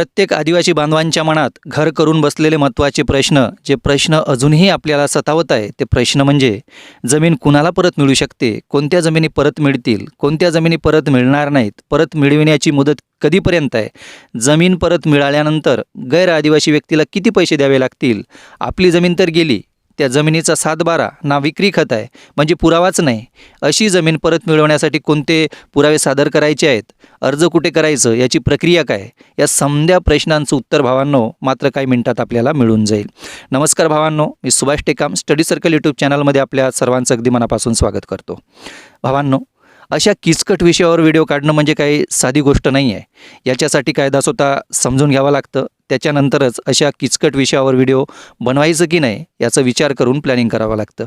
प्रत्येक आदिवासी बांधवांच्या मनात घर करून बसलेले महत्त्वाचे प्रश्न जे प्रश्न अजूनही आपल्याला सतावत आहे ते प्रश्न म्हणजे जमीन कुणाला परत मिळू शकते? कोणत्या जमिनी परत मिळतील? कोणत्या जमिनी परत मिळणार नाहीत? परत मिळविण्याची मुदत कधीपर्यंत आहे? जमीन परत मिळाल्यानंतर गैर आदिवासी व्यक्तीला किती पैसे द्यावे लागतील? आपली जमीन तर गेली त्या जमिनीचा सातबारा ना विक्री खत आहे. म्हणजे पुरावाच नाही. अशी जमीन परत मिळवण्यासाठी कोणते पुरावे सादर करायचे आहेत? अर्ज कुठे करायचं? याची प्रक्रिया काय? या समध्या प्रश्नांचं उत्तर भावांनो मात्र काही मिनिटात आपल्याला मिळून जाईल. नमस्कार भावांनो. मी Subhash Tekam study circle YouTube चॅनलमध्ये आपल्या सर्वांचं अगदी मनापासून स्वागत करतो. भावांनो अशा किचकट विषयावर व्हिडिओ काढणं म्हणजे काही साधी गोष्ट नाही आहे याच्यासाठी कायदा स्वतः समजून घ्यावा लागतं. त्याच्यानंतरच अशा किचकट विषयावर व्हिडिओ बनवायचं की नाही याचा विचार करून प्लॅनिंग करावं लागतं.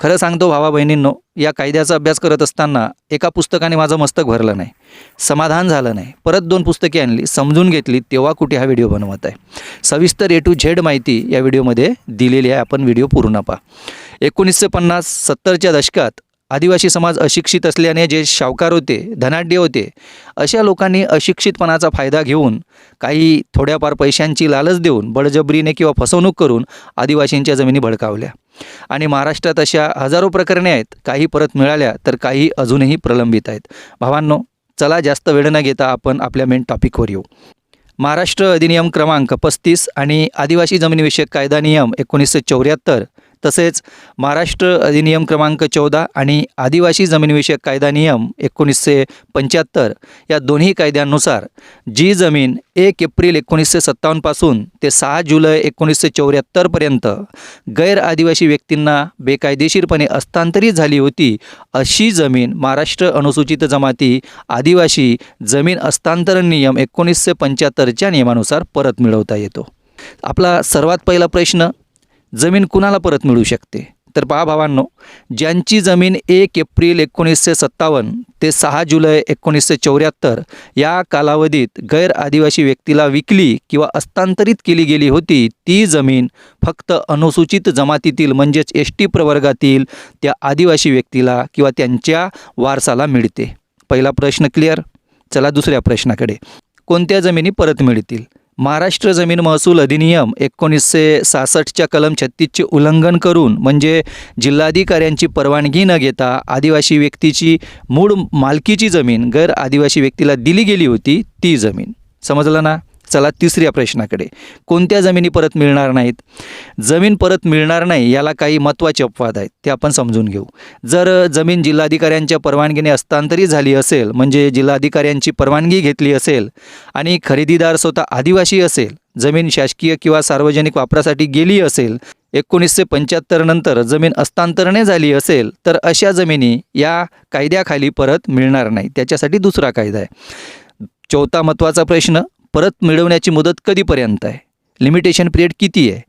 खरं सांगतो भावा बहिणींनो या कायद्याचा अभ्यास करत असताना एका पुस्तकाने माझं मस्तक भरलं नाही. समाधान झालं नाही. परत दोन पुस्तके आणली समजून घेतली तेव्हा कुठे हा व्हिडिओ बनवत आहे? सविस्तर ए टू झेड माहिती या व्हिडिओमध्ये दिलेली आहे. आपण व्हिडिओ पूर्ण पहा. एकोणीसशे पन्नास सत्तरच्या दशकात आदिवासी समाज अशिक्षित असल्याने जे शावकार होते धनाढ्य होते अशा लोकांनी अशिक्षितपणाचा फायदा घेऊन काही थोड्याफार पैशांची लालच देऊन बळजबरीने किंवा फसवणूक करून आदिवासींच्या जमिनी भडकावल्या. आणि महाराष्ट्रात अशा हजारो प्रकरणे आहेत काही परत मिळाल्या तर काही अजूनही प्रलंबित आहेत. भावांनो चला जास्त वेळ न घेता आपण आपल्या मेन टॉपिकवर येऊ. महाराष्ट्र अधिनियम क्रमांक पस्तीस आणि आदिवासी जमिनीविषयक कायदा नियम एकोणीसशे चौऱ्याहत्तर तसेच महाराष्ट्र अधिनियम क्रमांक चौदा आणि आदिवासी जमीनविषयक कायदा नियम एकोणीसशे पंच्याहत्तर या दोन्ही कायद्यांनुसार जी जमीन एक एप्रिल एकोणीसशे सत्तावन्नपासून ते सहा जुलै एकोणीसशे चौऱ्याहत्तरपर्यंत गैर आदिवासी व्यक्तींना बेकायदेशीरपणे हस्तांतरित झाली होती अशी जमीन महाराष्ट्र अनुसूचित जमाती आदिवासी जमीन हस्तांतरण नियम एकोणीसशे पंच्याहत्तरच्या नियमानुसार परत मिळवता येतो. आपला सर्वात पहिला प्रश्न जमीन कुणाला परत मिळू शकते? तर पहा भावांनो ज्यांची जमीन एक एप्रिल एकोणीसशे सत्तावन्न ते सहा जुलै एकोणीसशे चौऱ्याहत्तर या कालावधीत गैर आदिवासी व्यक्तीला विकली किंवा हस्तांतरित केली गेली होती ती जमीन फक्त अनुसूचित जमातीतील म्हणजेच एस टी प्रवर्गातील त्या आदिवासी व्यक्तीला किंवा त्यांच्या वारसाला मिळते. पहिला प्रश्न क्लिअर चला दुसऱ्या प्रश्नाकडे. कोणत्या जमिनी परत मिळतील? महाराष्ट्र जमीन महसूल अधिनियम एकोणीसशे सासष्टच्या कलम छत्तीसचे उल्लंघन करून म्हणजे जिल्हाधिकाऱ्यांची परवानगी न घेता आदिवासी व्यक्तीची मूळ मालकीची जमीन गैर आदिवासी व्यक्तीला दिली गेली होती ती जमीन. समजलं ना? चला तिसऱ्या प्रश्नाकडे. कोणत्या जमिनी परत मिळणार नाहीत? जमीन परत मिळणार नाही याला काही महत्त्वाचे अपवाद आहेत ते आपण समजून घेऊ. जर जमीन जिल्हाधिकाऱ्यांच्या परवानगीने हस्तांतरित झाली असेल म्हणजे जिल्हाधिकाऱ्यांची परवानगी घेतली असेल आणि खरेदीदार स्वतः आदिवासी असेल जमीन शासकीय किंवा सार्वजनिक वापरासाठी गेली असेल एकोणीसशे पंच्याहत्तर नंतर जमीन हस्तांतरणे झाली असेल तर अशा जमिनी या कायद्याखाली परत मिळणार नाही त्याच्यासाठी दुसरा कायदा आहे. चौथा महत्त्वाचा प्रश्न परत मिळवण्याची मुदत कधीपर्यंत आहे? लिमिटेशन पिरियड किती आहे?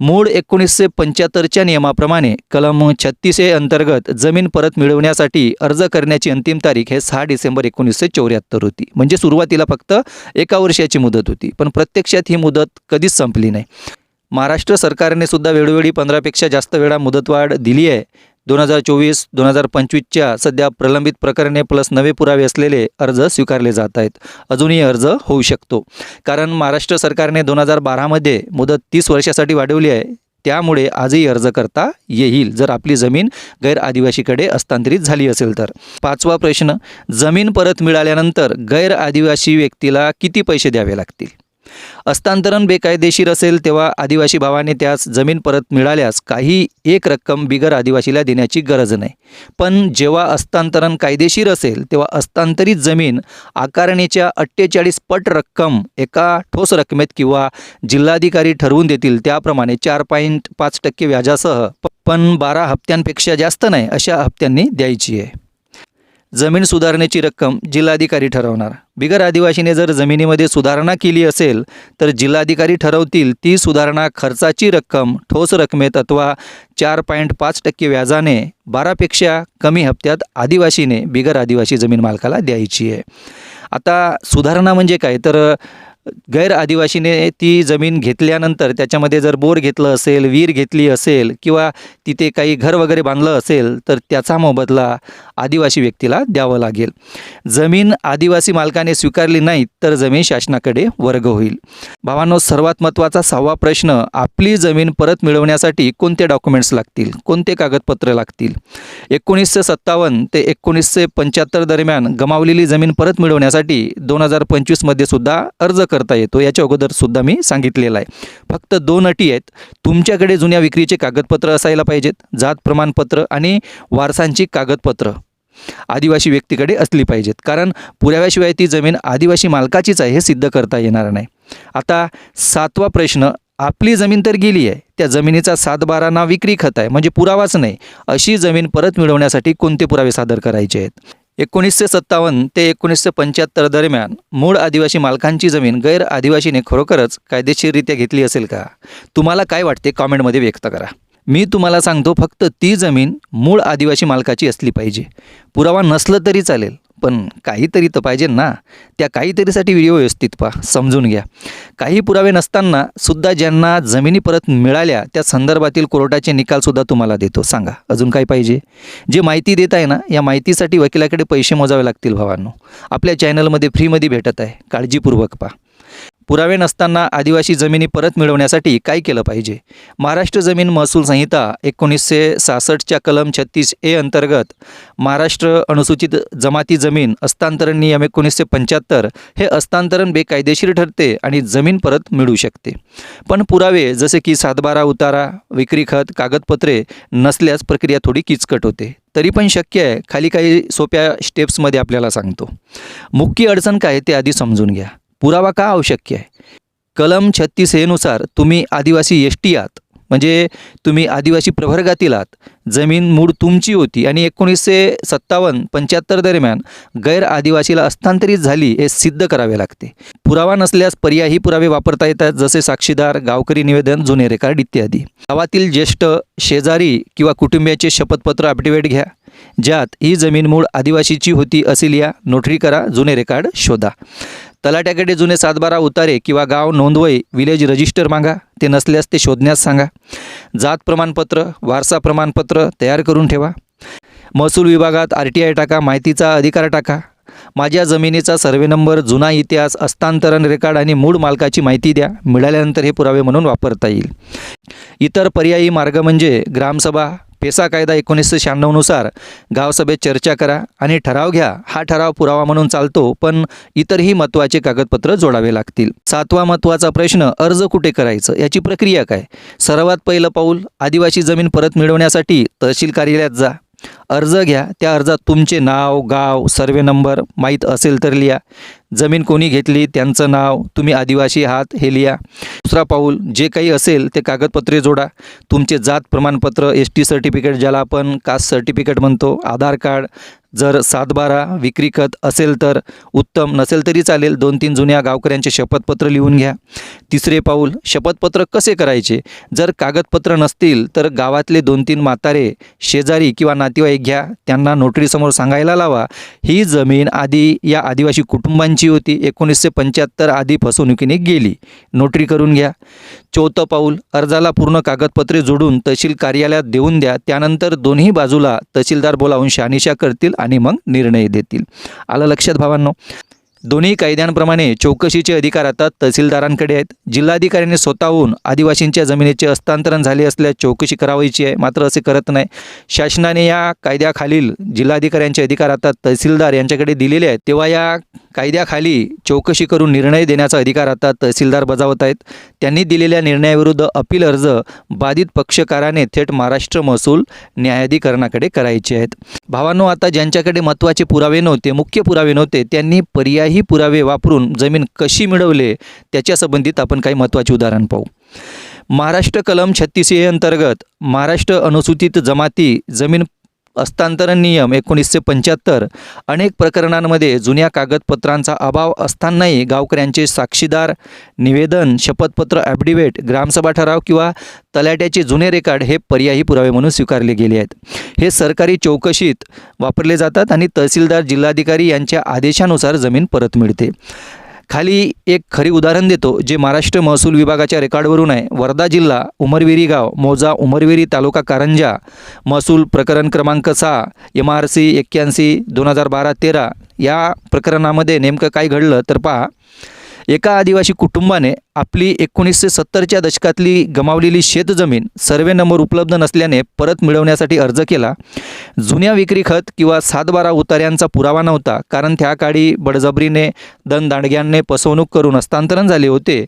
मूळ एकोणीसशे पंच्याहत्तरच्या नियमाप्रमाणे कलम छत्तीस ए अंतर्गत जमीन परत मिळवण्यासाठी अर्ज करण्याची अंतिम तारीख हे सहा डिसेंबर एकोणीसशे चौऱ्याहत्तर होती. म्हणजे सुरुवातीला फक्त एका वर्षाची मुदत होती. पण प्रत्यक्षात ही मुदत कधीच संपली नाही. महाराष्ट्र सरकारने सुद्धा वेळोवेळी पंधरापेक्षा जास्त वेळा मुदतवाढ दिली आहे. दोन हजार चोवीस दोन हजार पंचवीसच्या सध्या प्रलंबित प्रकरणे प्लस नवे पुरावे असलेले अर्ज स्वीकारले जात आहेत. अजूनही अर्ज होऊ शकतो. कारण महाराष्ट्र सरकारने दोन हजार बारामध्ये मुदत तीस वर्षासाठी वाढवली आहे. त्यामुळे आजही अर्ज करता येईल. जर आपली जमीन गैर आदिवासीकडे हस्तांतरित झाली असेल तर. पाचवा प्रश्न जमीन परत मिळाल्यानंतर गैर आदिवासी व्यक्तीला किती पैसे द्यावे लागतील? हस्तांतरण बेकायदेशीर असेल तेव्हा आदिवासी भावाने त्यास जमीन परत मिळाल्यास काही एक रक्कम बिगर आदिवासीला देण्याची गरज नाही. पण जेव्हा हस्तांतरण कायदेशीर असेल तेव्हा हस्तांतरित जमीन आकारणीच्या अठ्ठेचाळीस पट रक्कम एका ठोस रकमेत किंवा जिल्हाधिकारी ठरवून देतील त्याप्रमाणे चार पॉईंट पाच टक्के व्याजासह पण बारा हप्त्यांपेक्षा जास्त नाही अशा हप्त्यांनी द्यायची आहे. जमीन सुधारणेची रक्कम जिल्हाधिकारी ठरवणार. बिगर आदिवासीने जर जमिनीमध्ये सुधारणा केली असेल तर जिल्हाधिकारी ठरवतील ती सुधारणा खर्चाची रक्कम ठोस रकमेत अथवा चार पॉईंट पाच टक्के व्याजाने बारापेक्षा कमी हप्त्यात आदिवासीने बिगर आदिवासी जमीन मालकाला द्यायची आहे. आता सुधारणा म्हणजे काय? तर गैर आदिवासीने ती जमीन घेतल्यानंतर त्याच्यामध्ये जर बोर घेतलं असेल विहीर घेतली असेल किंवा तिथे काही घर वगैरे बांधलं असेल तर त्याचा मोबदला आदिवासी व्यक्तीला द्यावं लागेल. जमीन आदिवासी मालकाने स्वीकारली नाही तर जमीन शासनाकडे वर्ग होईल. भावांनो सर्वात महत्त्वाचा सहावा प्रश्न आपली जमीन परत मिळवण्यासाठी कोणते डॉक्युमेंट्स लागतील? कोणते कागदपत्र लागतील? एकोणीसशे सत्तावन्न ते एकोणीसशे पंच्याहत्तर दरम्यान गमावलेली जमीन परत मिळवण्यासाठी दोन हजार पंचवीसमध्ये सुद्धा अर्ज करता येतो याच्या अगोदर सुद्धा मी सांगितलेलं आहे. फक्त दोन अटी आहेत. तुमच्याकडे जुन्या विक्रीचे कागदपत्र असायला पाहिजेत जात प्रमाणपत्र आणि वारसांची कागदपत्र. आदिवासी व्यक्तीकडे असली पाहिजेत. कारण पुराव्याशिवाय ती जमीन आदिवासी मालकाचीच आहे हे सिद्ध करता येणार नाही. आता सातवा प्रश्न आपली जमीन तर गेली आहे. त्या जमिनीचा सातबाराना विक्री खत आहे. म्हणजे पुरावाच नाही. अशी जमीन परत मिळवण्यासाठी कोणते पुरावे सादर करायचे आहेत? एकोणीसशे सत्तावन्न ते एकोणीसशे पंच्याहत्तर दरम्यान मूळ आदिवासी मालकांची जमीन गैर आदिवासीने खरोखरच कायदेशीररित्या घेतली असेल का? तुम्हाला काय वाटते? कॉमेंटमध्ये व्यक्त करा. मी तुम्हाला सांगतो फक्त ती जमीन मूळ आदिवासी मालकाची असली पाहिजे. पुरावा नसलं तरी चालेल. पण काहीतरी तर पाहिजे ना. त्या काहीतरीसाठी व्हिडिओ व्यवस्थित पहा समजून घ्या. काही पुरावे नसताना सुद्धा ज्यांना जमिनी परत मिळाल्या त्या संदर्भातील कोर्टाचे निकालसुद्धा तुम्हाला देतो. सांगा अजून काय पाहिजे? जे माहिती देत आहे ना या माहितीसाठी वकिलाकडे पैसे मोजावे लागतील भावांनो. आपल्या चॅनलमध्ये फ्रीमध्ये भेटत आहे. काळजीपूर्वक पहा. पुरावे नसताना आदिवासी जमिनी परत मिळवण्यासाठी काय केलं पाहिजे? महाराष्ट्र जमीन महसूल संहिता एकोणीसशे सहासष्टच्या कलम छत्तीस ए अंतर्गत महाराष्ट्र अनुसूचित जमाती जमीन हस्तांतरण नियम एकोणीसशे पंच्याहत्तर हे हस्तांतरण बेकायदेशीर ठरते आणि जमीन परत मिळू शकते. पण पुरावे जसे की सातबारा उतारा विक्री खत कागदपत्रे नसल्यास प्रक्रिया थोडी किचकट होते. तरी पण शक्य आहे खाली काही सोप्या स्टेप्समध्ये आपल्याला सांगतो. मुख्य अडचण काय आहे ते आधी समजून घ्या. पुरावा का आवश्यक आहे? कलम छत्तीस हेनुसार तुम्ही आदिवासी एस टी आहात. म्हणजे तुम्ही आदिवासी प्रवर्गातील आहात. जमीन मूळ तुमची होती आणि एकोणीसशे सत्तावन्न पंच्याहत्तर दरम्यान गैर आदिवासीला हस्तांतरित झाली हे सिद्ध करावे लागते. पुरावा नसल्यास पर्यायी पुरावे वापरता येतात जसे साक्षीदार गावकरी निवेदन जुने रेकॉर्ड इत्यादी. गावातील ज्येष्ठ शेजारी किंवा कुटुंबियाचे शपथपत्र अपडेट घ्या. ज्यात ही जमीन मूळ आदिवासीची होती असे लिहा नोटरी करा जुने रेकॉर्ड शोधा. तलाट्याकडे जुने सातबारा उतारे किंवा गाव नोंदवय विलेज रजिस्टर मागा. ते नसल्यास ते शोधण्यास सांगा. जात प्रमाणपत्र वारसा प्रमाणपत्र तयार करून ठेवा. महसूल विभागात आर टी आय टाका माहितीचा अधिकार टाका. माझ्या जमिनीचा सर्वे नंबर जुना इतिहास हस्तांतरण रेकॉर्ड आणि मूळ मालकाची माहिती द्या. मिळाल्यानंतर हे पुरावे म्हणून वापरता येईल. इतर पर्यायी मार्ग म्हणजे ग्रामसभा पेसा कायदा एकोणीसशे शहाण्णवनुसार गावसभेत चर्चा करा आणि ठराव घ्या. हा ठराव पुरावा म्हणून चालतो पण इतरही महत्त्वाचे कागदपत्र जोडावे लागतील. सातवा महत्त्वाचा प्रश्न अर्ज कुठे करायचं? याची प्रक्रिया काय? सर्वात पहिलं पाऊल आदिवासी जमीन परत मिळवण्यासाठी तहसील कार्यालयात जा. अर्ज घ्या. त्या अर्जात तुमचे नाव गाव सर्वे नंबर माहीत असेल तर लिहा. जमीन कोणी घेतली त्यांचं नाव तुम्ही आदिवासी आहात हे लिहा. दुसरा पाऊल जे काही असेल ते कागदपत्रे जोडा. तुमचे जात प्रमाणपत्र एस टी सर्टिफिकेट ज्याला आपण कास्ट सर्टिफिकेट म्हणतो आधार कार्ड जर सातबारा विक्री खत असेल तर उत्तम नसेल तरी चालेल. दोन तीन जुन्या गावकऱ्यांचे शपथपत्र लिहून घ्या. तिसरे पाऊल शपथपत्र कसे करायचे? जर कागदपत्र नसतील तर गावातले दोन तीन म्हातारे शेजारी किंवा नातेवाईक घ्या. त्यांना नोटरीसमोर सांगायला लावा. ही जमीन आधी या आदिवासी कुटुंबांची होती. एकोणीसशे पंच्याहत्तर आधी फसवणुकीने गेली. नोटरी करून घ्या. चौथं पाऊल अर्जाला पूर्ण कागदपत्रे जोडून तहसील कार्यालयात देऊन द्या. त्यानंतर दोन्ही बाजूला तहसीलदार बोलावून शहानिशा करतील आणि मग निर्णय देतील. आलं लक्षात भावांनो? दोन्ही कायद्यांप्रमाणे चौकशीचे अधिकार आता तहसीलदारांकडे आहेत. जिल्हाधिकाऱ्यांनी स्वतःहून आदिवासींच्या जमिनीचे हस्तांतरण झाले असल्यास चौकशी करावायची आहे. मात्र असे करत नाही. शासनाने या कायद्याखालील जिल्हाधिकाऱ्यांचे अधिकार आता तहसीलदार यांच्याकडे दिलेले आहेत. तेव्हा या कायद्याखाली चौकशी करून निर्णय देण्याचा अधिकार आता तहसीलदार बजावत आहेत. त्यांनी दिलेल्या निर्णयाविरुद्ध अपील अर्ज बाधित पक्षकाराने थेट महाराष्ट्र महसूल न्यायाधिकरणाकडे करायचे आहेत. भावांनो आता ज्यांच्याकडे महत्त्वाचे पुरावे नव्हते मुख्य पुरावे नव्हते त्यांनी पर्याय पुरावे वापरून जमीन कशी मिळवले त्याच्या संबंधित आपण काही महत्त्वाचे उदाहरण पाहू. महाराष्ट्र कलम छत्तीस ए अंतर्गत महाराष्ट्र अनुसूचित जमाती जमीन हस्तांतरण नियम एकोणीसशे पंच्याहत्तर. अनेक प्रकरणांमध्ये जुन्या कागदपत्रांचा अभाव असतानाही गावकऱ्यांचे साक्षीदार निवेदन शपथपत्र ॲफिडेव्हिट ग्रामसभा ठराव किंवा तलाट्याचे जुने रेकॉर्ड हे पर्यायी पुरावे म्हणून स्वीकारले गेले आहेत. हे सरकारी चौकशीत वापरले जातात आणि तहसीलदार जिल्हाधिकारी यांच्या आदेशानुसार जमीन परत मिळते. खाली एक खरी उदाहरण देतो जे महाराष्ट्र महसूल विभागाच्या रेकॉर्डवरून आहे. वर्धा जिल्हा उमरविरी गाव मोजा उमरविरी तालुका कारंजा महसूल प्रकरण क्रमांक सहा एम आर सी एक्क्याऐंशी दोन हजार बारा तेरा. या प्रकरणामध्ये नेमकं काय घडलं तर पहा. एका आदिवासी कुटुंबाने आपली एकोणीसशे सत्तरच्या दशकातली गमावलेली शेतजमीन सर्वे नंबर उपलब्ध नसल्याने परत मिळवण्यासाठी अर्ज केला. जुन्या विक्री खत किंवा सातबारा उतार्यांचा पुरावा नव्हता कारण त्या काळी बडजबरीने दनदांडग्यांने फसवणूक करून हस्तांतरण झाले होते.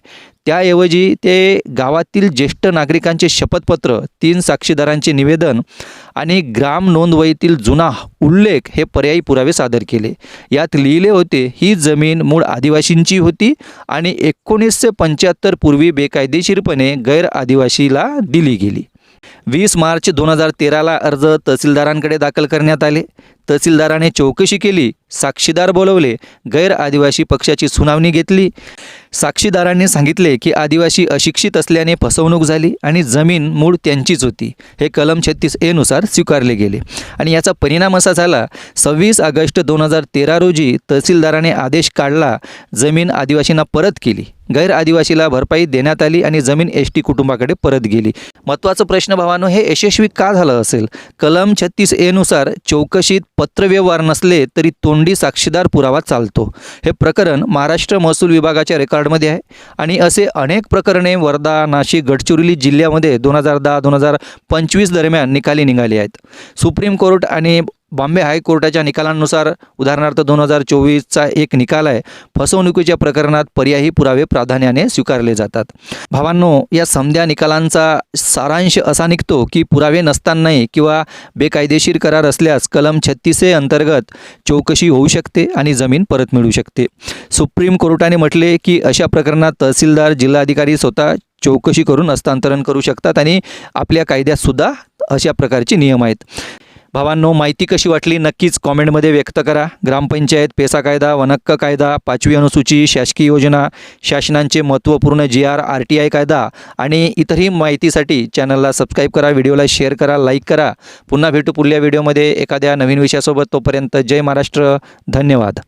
त्याऐवजी ते गावातील ज्येष्ठ नागरिकांचे शपथपत्र तीन साक्षीदारांचे निवेदन आणि ग्राम नोंदवहीतील जुना उल्लेख हे पर्यायी पुरावे सादर केले. यात लिहिले होते ही जमीन मूळ आदिवासींची होती आणि एकोणीसशे पंच्याहत्तर पूर्वी बेकायदेशीरपणे गैर आदिवासीला दिली गेली. वीस मार्च दोन हजार तेराला अर्ज तहसीलदारांकडे दाखल करण्यात आले. तहसीलदाराने चौकशी केली. साक्षीदार बोलवले गैर आदिवासी पक्षाची सुनावणी घेतली. साक्षीदारांनी सांगितले की आदिवासी अशिक्षित असल्याने फसवणूक झाली आणि जमीन मूळ त्यांचीच होती. हे कलम छत्तीस एनुसार स्वीकारले गेले. आणि याचा परिणाम असा झाला सव्वीस ऑगस्ट दोन हजार तेरा रोजी तहसीलदाराने आदेश काढला जमीन आदिवासींना परत केली. गैर आदिवासीला भरपाई देण्यात आली आणि जमीन एस टी कुटुंबाकडे परत गेली. महत्त्वाचा प्रश्न नावानं हे यशस्वी का झालं असेल? कलम छत्तीस एनुसार चौकशीत पत्रव्यवहार नसले तरी तोंडी साक्षीदार पुरावा चालतो. हे प्रकरण महाराष्ट्र महसूल विभागाच्या रेकॉर्डमध्ये आहे. आणि असे अनेक प्रकरणे वर्धा नाशिक गडचिरोली जिल्ह्यामध्ये दोन हजार दहा दोन हजार पंचवीस दरम्यान निकाली निघाली आहेत. सुप्रीम कोर्ट आणि बॉम्बे हायकोर्टाच्या निकालांनुसार उदाहरणार्थ दोन हजार चोवीसचा एक निकाल आहे. फसवणुकीच्या प्रकरणात पर्यायी पुरावे प्राधान्याने स्वीकारले जातात. भावांनो या समध्या निकालांचा सारांश असा निघतो की पुरावे नसतानाही किंवा बेकायदेशीर करार असल्यास कलम छत्तीसे अंतर्गत चौकशी होऊ शकते आणि जमीन परत मिळू शकते. सुप्रीम कोर्टाने म्हटले की अशा प्रकरणात तहसीलदार जिल्हाधिकारी स्वतः चौकशी करून हस्तांतरण करू शकतात आणि आपल्या कायद्यातसुद्धा अशा प्रकारचे नियम आहेत. भावांनो माहिती कशी वाटली नक्कीच कॉमेंटमध्ये व्यक्त करा. ग्रामपंचायत पेसा कायदा वनक्क कायदा पाचवी अनुसूची शासकीय योजना शासनांचे महत्त्वपूर्ण G R R T I कायदा आणि इतरही माहितीसाठी चॅनलला सबस्क्राईब करा व्हिडिओला शेअर करा लाईक करा. पुन्हा भेटू पुढल्या व्हिडिओमध्ये एखाद्या नवीन विषयासोबत. तोपर्यंत जय महाराष्ट्र. धन्यवाद.